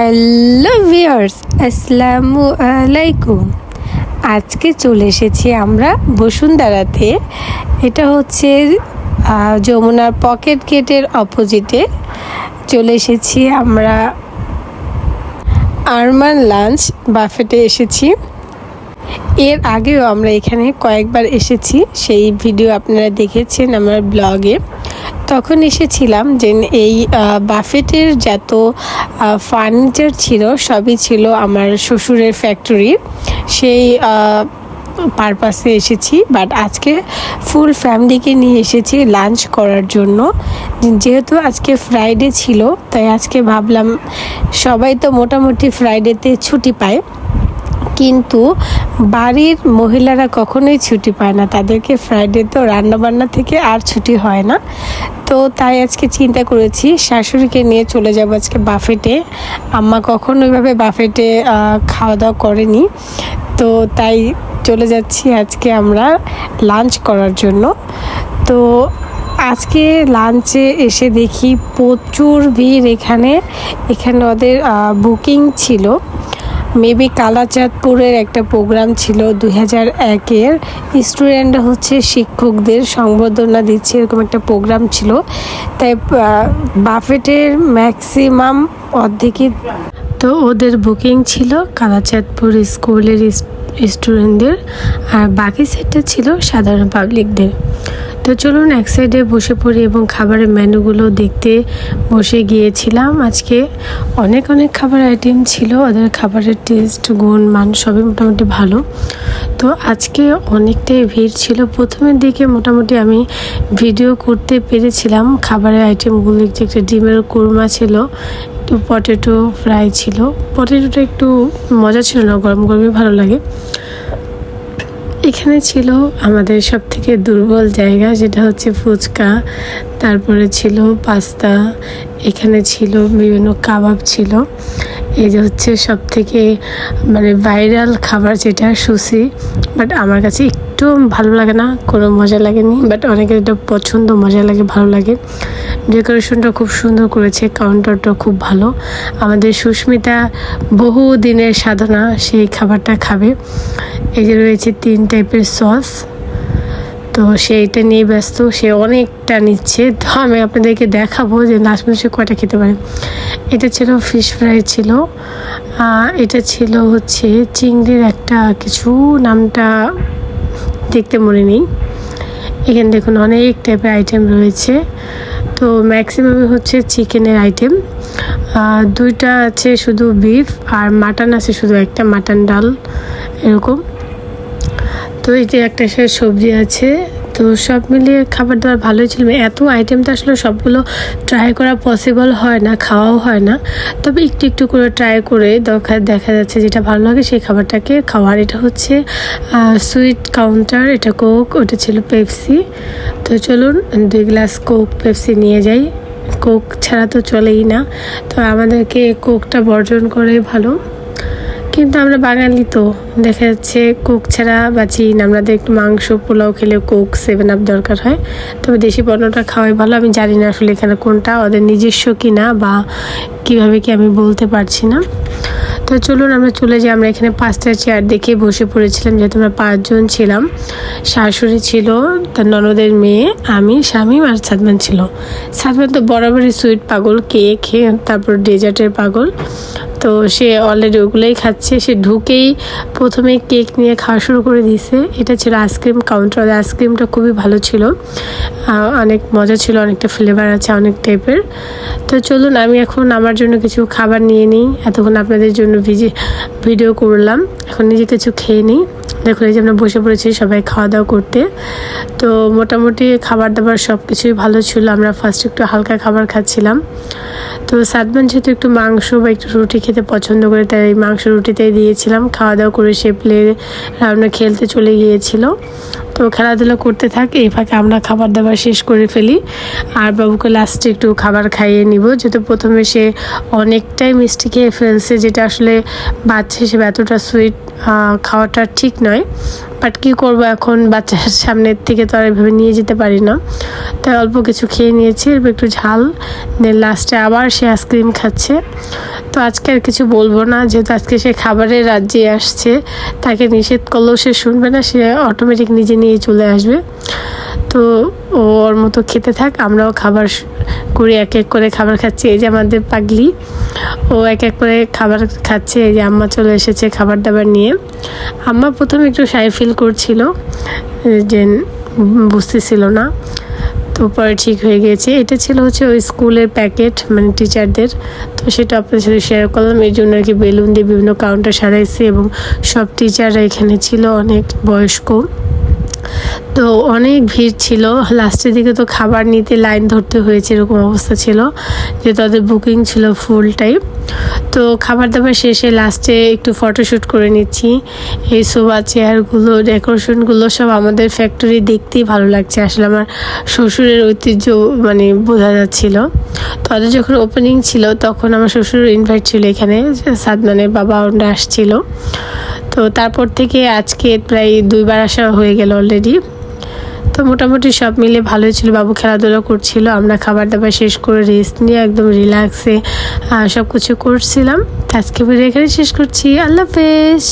Hello viewers, আসসালামু আলাইকুম। আজকে চলে এসেছি আমরা বসুন্ধরাতে। এটা হচ্ছে যমুনার পকেট গেটের অপোজিটে। চলে এসেছি আমরা আরমান লাঞ্চ বাফেটে এসেছি। এর আগেও আমরা এখানে কয়েকবার এসেছি। সেই ভিডিও আপনারা দেখেছেন আমার ব্লগে। তখন এসেছিলাম যে এই বাফেটের যত ফার্নিচার ছিল সবই ছিল আমার শ্বশুরের ফ্যাক্টরির সেই পারপাসে এসেছি বাট আজকে ফুল ফ্যামিলিকে নিয়ে এসেছি লাঞ্চ করার জন্য। যেহেতু আজকে ফ্রাইডে ছিল, তাই আজকে ভাবলাম সবাই তো মোটামুটি ফ্রাইডেতে ছুটি পায়। কিন্তু বাড়ির মহিলারা কখনোই ছুটি পায় না। তাদেরকে ফ্রাইডে তো রান্নাবান্না থেকে আর ছুটি হয় না। তো তাই আজকে চিন্তা করেছি, শাশুড়িকে নিয়ে চলে যাব আজকে বাফেটে। আম্মা কখনো ওইভাবে বাফেটে খাওয়া দাওয়া করেনি। তো তাই চলে যাচ্ছি আজকে আমরা লাঞ্চ করার জন্য। তো আজকে লাঞ্চে এসে দেখি প্রচুর ভিড় এখানে। এখানে ওদের বুকিং ছিল। মেবি কালাচাঁদপুরের একটা প্রোগ্রাম ছিল দুই হাজার একের। স্টুডেন্ট হচ্ছে শিক্ষকদের সংবর্ধনা দিচ্ছে, এরকম একটা প্রোগ্রাম ছিল। তাই বাফেটের ম্যাক্সিমাম অর্ধেকই তো ওদের বুকিং ছিল কালাচাঁদপুর স্কুলের স্টুডেন্টদের আর বাকি সেটটা ছিল সাধারণ পাবলিকদের তো চলুন এক সাইডে বসে পড়ি এবং খাবারের মেনুগুলো দেখতে বসে গিয়েছিলাম। আজকে অনেক অনেক খাবার আইটেম ছিল। ওদের খাবারের টেস্ট গুণ, মান সবই মোটামুটি ভালো। তো আজকে অনেকটাই ভিড় ছিল। প্রথমের দিকে মোটামুটি আমি ভিডিও করতে পেরেছিলাম। খাবারের আইটেমগুলো একটা ডিমের কুরমা ছিল, একটু পটেটো ফ্রাই ছিল। পটেটোটা একটু মজা ছিল না, গরম, গরমই ভালো লাগে। এখানে ছিল আমাদের সব থেকে দুর্বল জায়গা, যেটা হচ্ছে ফুচকা। তারপরে ছিল পাস্তা। এখানে ছিল বিভিন্ন কাবাব ছিল। এই যে হচ্ছে সব থেকে মানে ভাইরাল খাবার যেটা সুশি বাট আমার কাছে একটু ভালো লাগে না, কোনো মজা লাগেনি। বাট অনেকের এটা পছন্দ, মজা লাগে, ভালো লাগে। ডেকোরেশনটা খুব সুন্দর করেছে, কাউন্টারটা খুব ভালো। আমাদের সুস্মিতা বহু দিনের সাধনা সেই খাবারটা খাবে। এই যে রয়েছে তিন টাইপের সস তো সেইটা নিয়ে ব্যস্ত, সে অনেকটা নিচ্ছে। তো আমি আপনাদেরকে দেখাবো যে লাস্ট সে কয়টা খেতে পারে। এটা ছিল ফিশ ফ্রাই ছিল। এটা ছিল হচ্ছে চিংড়ির একটা কিছু, নামটা দেখতে মনে নেই। এখানে দেখুন অনেক টাইপের আইটেম রয়েছে। তো ম্যাক্সিমাম হচ্ছে চিকেনের আইটেম দুইটা আছে শুধু বিফ আর মাটন আছে শুধু একটা মাটন ডাল, এরকম। তো এই যে একটা সবজি আছে, তো সব মিলিয়ে খাবার দাবার ভালোই ছিল। এত আইটেম তো আসলে সবগুলো ট্রাই করা পসিবল হয় না, খাওয়াও হয় না। তবে একটু একটু করে ট্রাই করে দেখা দেখা যাচ্ছে যেটা ভালো লাগে সেই খাবারটাকে খাওয়ার। এটা হচ্ছে সুইট কাউন্টার এটা কোক ওটা ছিল পেপসি তো চলুন দুই গ্লাস কোক পেপসি নিয়ে যাই। কোক ছাড়া তো চলেই না। তো আমাদেরকে কোকটা বর্জন করে ভালো। কিন্তু আমরা বাঙালি তো। দেখা যাচ্ছে কোক ছাড়া বাঁচি না। আমাদের একটু মাংস, পোলাও খেলে কোক সেভেন আপ দরকার হয়। তবে দেশি পণ্যটা খাওয়াই ভালো। আমি জানি না আসলে এখানে কোনটা, ওদের নিজস্ব কিনা বা কীভাবে কি আমি বলতে পারছি না। তো চলুন আমরা চলে যাই। আমরা এখানে পাঁচটা চেয়ার দেখে বসে পড়েছিলাম যেহেতু আমরা পাঁচজন ছিলাম। শাশুড়ি ছিল, তার ননদের মেয়ে, আমি স্বামী আর সাদমান ছিল। সাদমান তো বরাবরই সুইট পাগল কেক তারপর ডেজার্টের পাগল। তো সে অলরেডি ওগুলোই খাচ্ছে। সে ঢুকেই প্রথমে কেক নিয়ে খাওয়া শুরু করে দিয়েছে। এটা ছিল আইসক্রিম কাউন্টার আইসক্রিমটা খুবই ভালো ছিল। অনেক মজা ছিল, অনেকটা ফ্লেভার আছে, অনেক টাইপের তো চলুন, আমি এখন আমার জন্য কিছু খাবার নিয়ে নিই। এতক্ষণ আপনাদের জন্য ভিজি ভিডিও করলাম। এখন নিজে কিছু খেয়ে নিই। দেখুন এই যে আমরা বসে পড়েছি সবাই খাওয়া দাওয়া করতে। তো মোটামুটি খাবার দাবার সব কিছুই ভালো ছিল। আমরা ফার্স্ট একটু হালকা খাবার খাচ্ছিলাম। তো সাদমান যেহেতু একটু মাংস বা একটু রুটি খেতে পছন্দ করে, তাই মাংস রুটিতেই দিয়েছিলাম। খাওয়া দাওয়া করে সে প্লে রান্না খেলতে চলে গিয়েছিল। তো খেলাধুলা করতে থাক, এই ফাঁকে আমরা খাবার দাবার শেষ করে ফেলি। আর বাবুকে লাস্টে একটু খাবার খাইয়ে নিব, যেহেতু প্রথমে সে অনেকটাই মিষ্টি খেয়ে ফেলছে, যেটা আসলে বাচ্চা হিসেবে এতটা সুইট খাওয়াটা ঠিক নয়। বাট কী করব এখন? বাচ্চার সামনের থেকে তো আর এভাবে নিয়ে যেতে পারি না। তাই অল্প কিছু খেয়ে নিয়েছি একটু ঝাল দেন লাস্টে আবার সে আইসক্রিম খাচ্ছে। আজকে আর কিছু বলব না, যেহেতু আজকে সে খাবারের রাজ্যে আসছে, তাকে নিষেধ করলেও সে শুনবে না, সে অটোমেটিক নিজে নিয়ে চলে আসবে। তো ও ওর মতো খেতে থাক, আমরাও খাবার করি, এক এক করে খাবার খাচ্ছি। এই যে আমাদের পাগলি, ও এক এক করে খাবার খাচ্ছে, এই যে আম্মা চলে এসেছে খাবার দাবার নিয়ে। আম্মা প্রথমে একটু সাই ফিল করছিল, যে বুঝতেছিল না। তো পরে ঠিক হয়ে গিয়েছে। এটা ছিল হচ্ছে ওই স্কুলের প্যাকেট মানে টিচারদের তো সেটা আপনাদের সাথে শেয়ার করলাম। এই জন্য আর কি বেলুন দিয়ে বিভিন্ন কাউন্টার সারাইছে এবং সব টিচাররা এখানে ছিল, অনেক বয়স্ক। তো অনেক ভিড় ছিল। লাস্টের দিকে তো খাবার নিতে লাইন ধরতে হয়েছে, এরকম অবস্থা ছিল যে তাদের বুকিং ছিল ফুল টাইম তো খাবার দাবার শেষে লাস্টে একটু ফটোশ্যুট করে নিচ্ছি। এই সোফা চেয়ারগুলো ডেকোরেশনগুলো সব আমাদের ফ্যাক্টরি দেখতেই ভালো লাগছে। আসলে আমার শ্বশুরের ঐতিহ্য মানে বোঝা যাচ্ছিল। তাদের যখন ওপেনিং ছিল, তখন আমার শ্বশুর ইনভাইট ছিল এখানে, সাদমানের বাবা ওরা আসছিল। তো তারপর থেকে আজকে প্রায় দুইবার আসা হয়ে গেল অলরেডি তো মোটামুটি সব মিলে ভালোই ছিল। বাবু খেলাধুলা করছিল, আমরা খাবার দাবার শেষ করে রেস্ট নিয়ে একদম রিল্যাক্সে সব কিছু করছিলাম। আজকে ভিডিও এখানে শেষ করছি। আল্লাহ হাফেজ।